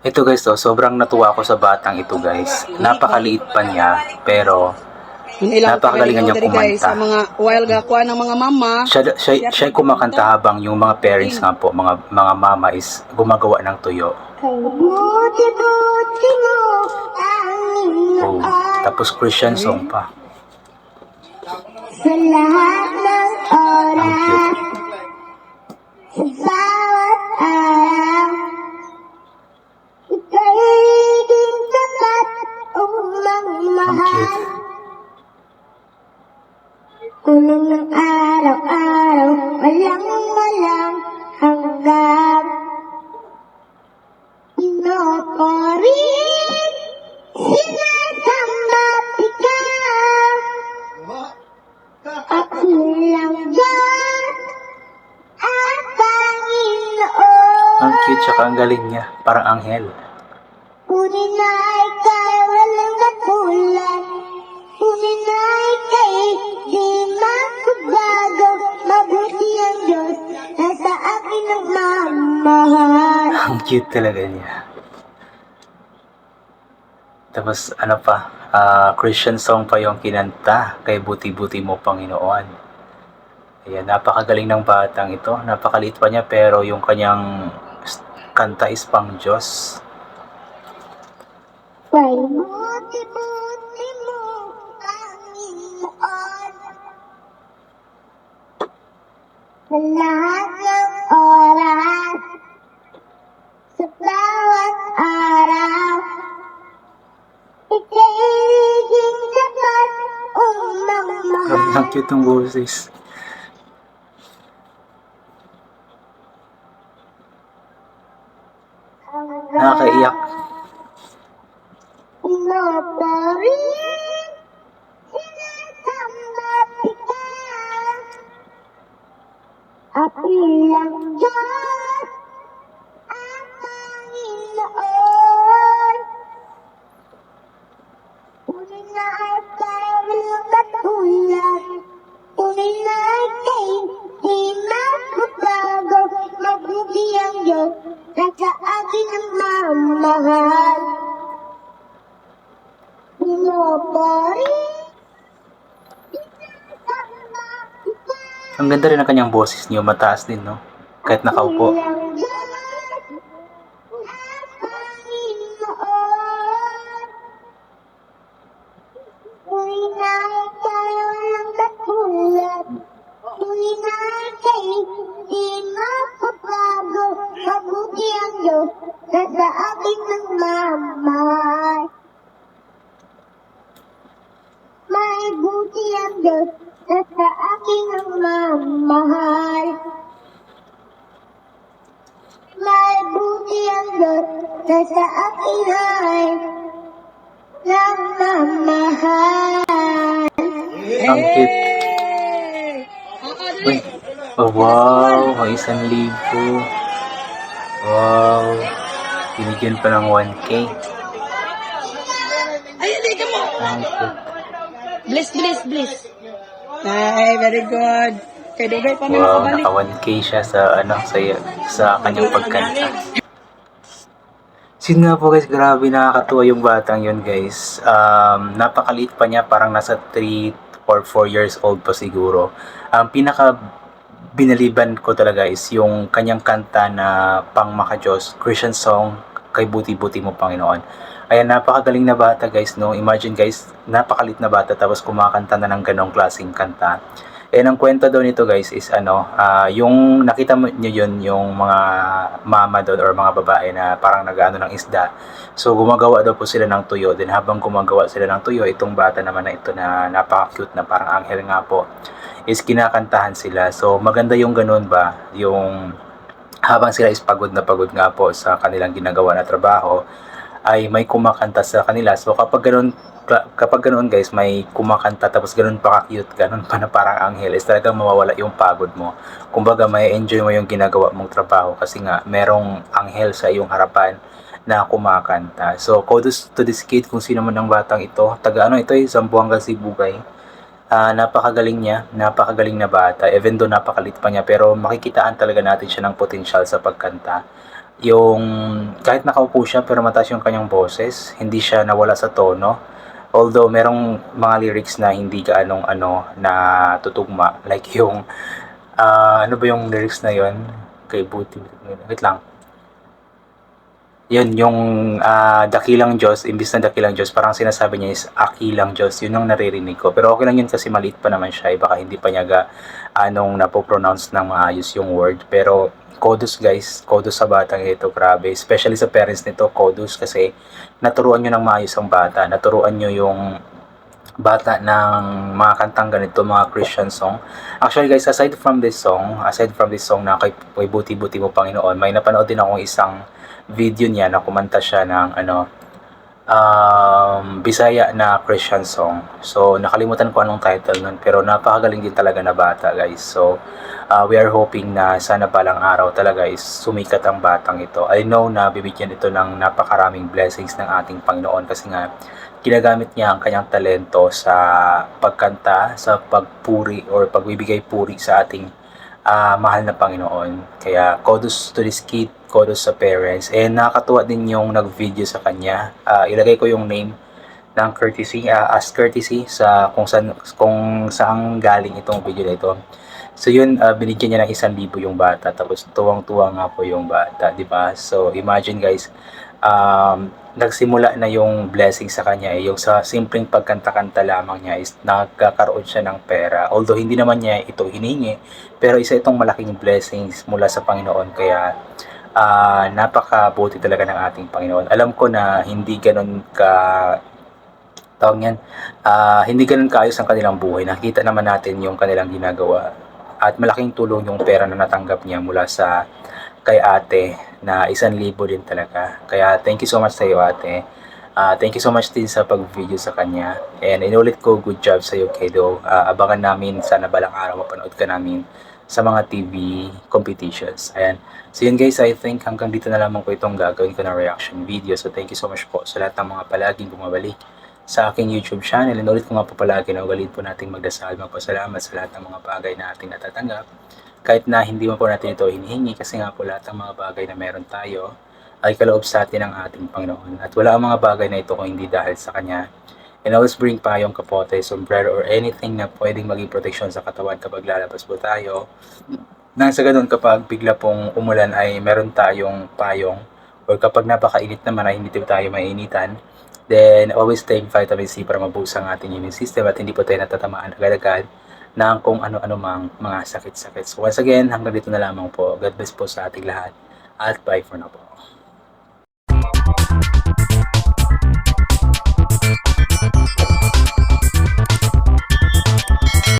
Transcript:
Ito guys, oh, sobrang natuwa ako sa batang ito guys. Napakaliit pa niya, pero Napakagalingan niya taga- guys, kumanta. sa mga while gakuha ng mga mama. siya, siya, siya kumakanta habang yung mga parents nga po, mga, mga mama is gumagawa ng tuyo. Ang Oh, tapos Christian song pa. Sa lahat ng Ang oras cute. Unang ng araw-araw Walang walang hanggang Pinoporin Sinasamba ikaw Ako lang Diyos At Panginoon Ang cute, tsaka ang galing niya. Parang anghel. Kunin na ika'y walang katulad Kunin na ika'y di sa akin ang cute talaga niya. Tapos ano pa, ah, Christian song pa yung kinanta kay Buti-Buti Mo Panginoon. Ayan, napakagaling ng batang ito. Napakaliit pa niya pero yung kanyang kanta is pang Diyos. Kay buti-buti mo, Panginoon lahat ang cute ng boses. Nakakaiyak. Pinoporin Sinasamba ikaw At ilang Diyos Ang Panginoon Tunay na ay parang katulad Tunay Ang Diyos na sa akin ang mamahal ikaw Ang ganda rin ng kanyang boses niyo, mataas din, no? Kahit nakaupo. Ilang Diyos ang Panginoon. Tuloy na tayo ng katulad. Tuloy na kayo di mapapago. Mabuti ang Diyos na sa akin ng mamahal. May buti ang Diyos na sa akin ang mamahal. May buti ang Diyos na sa akin ay nagmamahal. Ang cute. Uy. Oh, wow, may isang libo. Wow. Binigyan pa ng 1K. Ay, hindi ka mo. Ang cute. Bless, bless, bless. Ay, very good. Kay Dugay pa may Wow, makabalik. naka 1K siya sa ano sa sa kanyang pagkanta. Sin nga po guys, grabe nakakatuwa yung batang yun guys. Um, napakaliit pa niya, parang nasa 3 or 4 years old pa siguro. Ang pinaka binaliban ko talaga is yung kanyang kanta na pang makajos, Christian song, kay buti-buti mo Panginoon. Ayan, napakagaling na bata guys, no? Imagine guys, napakalit na bata tapos kumakanta na ng ganong klaseng kanta. And ang kwento daw nito guys is ano, ah, yung nakita mo nyo yun, yung mga mama doon or mga babae na parang nag-ano ng isda. So gumagawa daw po sila ng tuyo. Then habang gumagawa sila ng tuyo, itong bata naman na ito na napaka-cute na parang anghel nga po, is kinakantahan sila. So maganda yung ganun ba, yung habang sila is pagod na pagod nga po sa kanilang ginagawa na trabaho, ay may kumakanta sa kanila. So kapag ka- kapag ganoon guys, may kumakanta tapos ganun pa ka-cute, ganun pa na parang anghel, is talagang mawawala yung pagod mo. Kumbaga, may enjoy mo yung ginagawa mong trabaho kasi nga merong anghel sa iyong harapan na kumakanta. So, kudos to this kid kung sino man ang batang ito. Taga ano ito eh, Zamboanga Sibugay. Ah, napakagaling niya, napakagaling na bata. Even though napakalit pa niya, pero makikitaan talaga natin siya ng potensyal sa pagkanta. Yung kahit nakaupo siya pero mataas yung kanyang boses, hindi siya nawala sa tono. Although merong mga lyrics na hindi gaanong ano na tutugma like yung ah, ano ba yung lyrics na yon kay Buti. Wait lang yun yung ah, dakilang Diyos imbis na dakilang Diyos parang sinasabi niya is akilang Diyos. Yun ang naririnig ko. Pero okay lang yun kasi maliit pa naman siya eh, baka hindi pa niya ga anong napopronounce ng maayos yung word. Pero Kodus guys, Kodus sa batang ito, grabe. Especially sa parents nito, Kodus. Kasi naturuan nyo ng maayos ang bata. Naturuan nyo yung bata ng mga kantang ganito, mga Christian song. Actually guys, aside from this song, aside from this song na kay, kay Buti-Buti mo Panginoon, may napanood din akong isang video niya na kumanta siya ng ano, um, Bisaya na Christian song. So, nakalimutan ko anong title nun, pero napakagaling din talaga na bata, guys. So, uh, we are hoping na sana palang araw talaga is sumikat ang batang ito. I know na bibigyan ito ng napakaraming blessings ng ating Panginoon kasi nga ginagamit niya ang kanyang talento sa pagkanta, sa pagpuri or pagbibigay puri sa ating ah, mahal na Panginoon. Kaya kudos to this kid, kudos sa parents. And nakakatuwa din yung nag-video sa kanya. Ah, ilagay ko yung name ng courtesy, ah, as courtesy sa kung saan kung saan galing itong video na ito. So yun, ah, binigyan niya ng isang libo yung bata tapos tuwang-tuwa nga po yung bata, di ba? So imagine guys, um, nagsimula na yung blessing sa kanya eh, yung sa simpleng pagkanta-kanta lamang niya is nagkakaroon siya ng pera. Although hindi naman niya ito hiningi, pero isa itong malaking blessings mula sa Panginoon kaya ah, napakabuti talaga ng ating Panginoon. Alam ko na hindi ganun ka tawag niyan, ah, hindi ganun kaayos ang kanilang buhay. Nakita naman natin yung kanilang ginagawa at malaking tulong yung pera na natanggap niya mula sa kay ate na isang libo din talaga. Kaya thank you so much sa iyo ate. Ah, thank you so much din sa pag-video sa kanya. And inulit ko, good job sa iyo, Kedo. Ah, abangan namin, sana balang araw mapanood ka namin sa mga TV competitions. Ayan. So yun guys, I think hanggang dito na lamang ko itong gagawin ko na reaction video. So thank you so much po sa lahat ng mga palaging bumabalik sa aking YouTube channel. And ulit ko nga po palagi na ugalit po nating magdasal, magpasalamat sa lahat ng mga bagay na ating natatanggap. Kahit na hindi mo po natin ito hinihingi kasi nga po lahat ng mga bagay na meron tayo ay kaloob sa atin ng ating Panginoon. At wala ang mga bagay na ito kung hindi dahil sa Kanya. And always bring payong kapote, sombrero, or anything na pwedeng maging proteksyon sa katawan kapag lalabas po tayo. Nang sa ganun, kapag bigla pong umulan ay meron tayong payong or kapag napakainit naman ay hindi tayo mainitan, then always take vitamin C para mabuhos ang ating immune system at hindi po tayo natatamaan agad-agad ng kung ano-ano mang mga sakit-sakit. So once again, hanggang dito na lamang po. God bless po sa ating lahat at bye for now po.